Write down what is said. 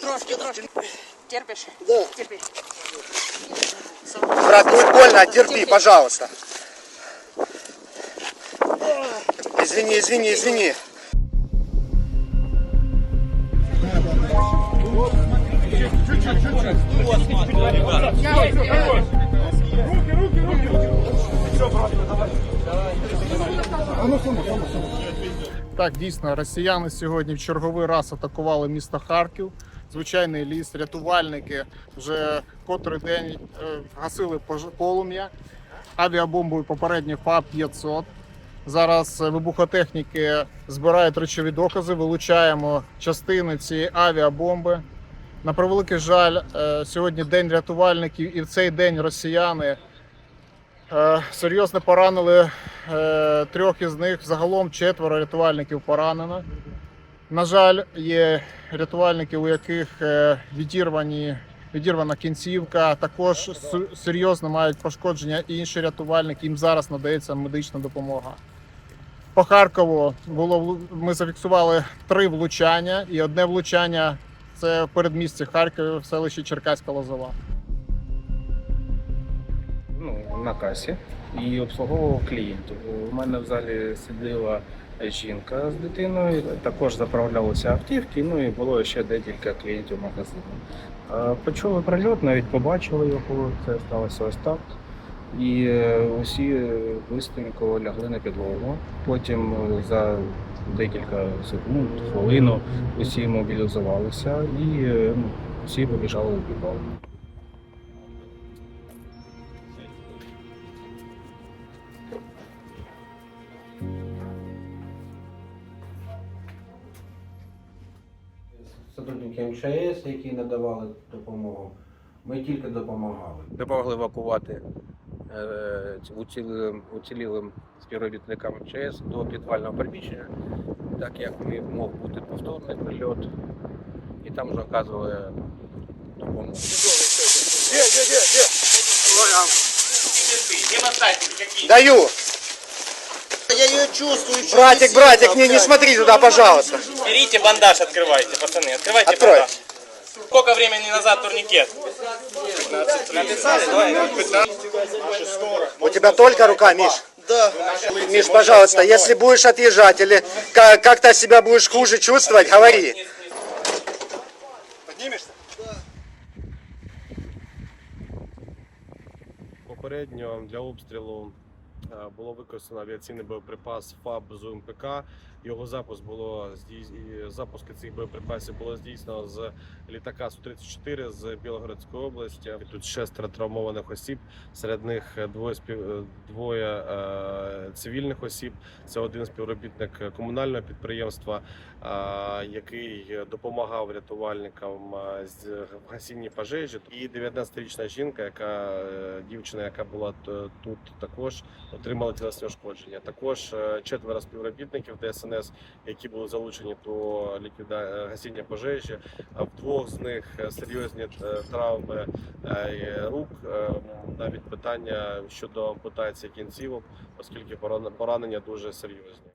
Трошки, трошки. Терпишь? Да. Терпи. Брат, будет больно, терпи, пожалуйста. Извини, извини, извини. Так, дійсно, росіяни сьогодні в черговий раз атакували місто Харків. Звичайний ліс, рятувальники вже котрий день е, гасили полум'я. Авіабомбою попередньо ФАП-500. Зараз е, вибухотехніки збирають речові докази, вилучаємо частини цієї авіабомби. На превеликий жаль, е, сьогодні день рятувальників, і в цей день росіяни серйозно поранили трьох із них. Загалом четверо рятувальників поранено. На жаль, є рятувальники, у яких е, відірвані, відірвана кінцівка. Також серйозно мають пошкодження і інші рятувальники. Їм зараз надається медична допомога. По Харкову було ми зафіксували три влучання, і одне влучання це передмісті Харкова в селищі Черкаська Лозова. ну, на касі і обслуговував клієнтів. У мене в залі сиділа жінка з дитиною, також заправлялися автівки, ну і було ще декілька клієнтів магазину. Почули прильот, навіть побачили його, це сталося ось так. І е, усі бистренько лягли на підлогу. Потім е, за декілька секунд, хвилину усі мобілізувалися і е, ну, всі побіжали у підвал. Сотрудники МЧС, які надавали допомогу. Ми тільки допомагали. допомогли евакувати е, уцілілим, уцілілим співробітникам МЧС до підвального приміщення, так як мог бути повторний прильот, і там вже оказували допомогу. Даю. Я чувствую. что Братик, братик, не, не смотри туда, пожалуйста. Берите бандаж, открывайте, пацаны, открывайте Открой. бандаж. Сколько времени назад турникет? 15. Написали? Давай. У тебя только рука, Миш. Да. Миш, пожалуйста, если будешь отъезжать или ка- как-то себя будешь хуже чувствовать, говори. Попередньо для обстрілу е, було використано авіаційний боєприпас ФАБ з УМПК. Його запуск було запуски цих боєприпасів було здійснено з літака Су-34 з Білогородської області. Тут шестеро травмованих осіб. Серед них двоє спів... е, двоє е, цивільних осіб. Це один співробітник комунального підприємства, е, який допомагав рятувальникам е, з гасінні пожежі. І 19-річна жінка, яка е, дівчина, яка була тут також отримала тілесні ушкодження. Також е, четверо співробітників ДСНС, які були залучені до ліквіда... е, гасіння пожежі. В двох з них е, серйозні травми рук, навіть питання щодо ампутації кінцівок, оскільки поран- поранення дуже серйозні.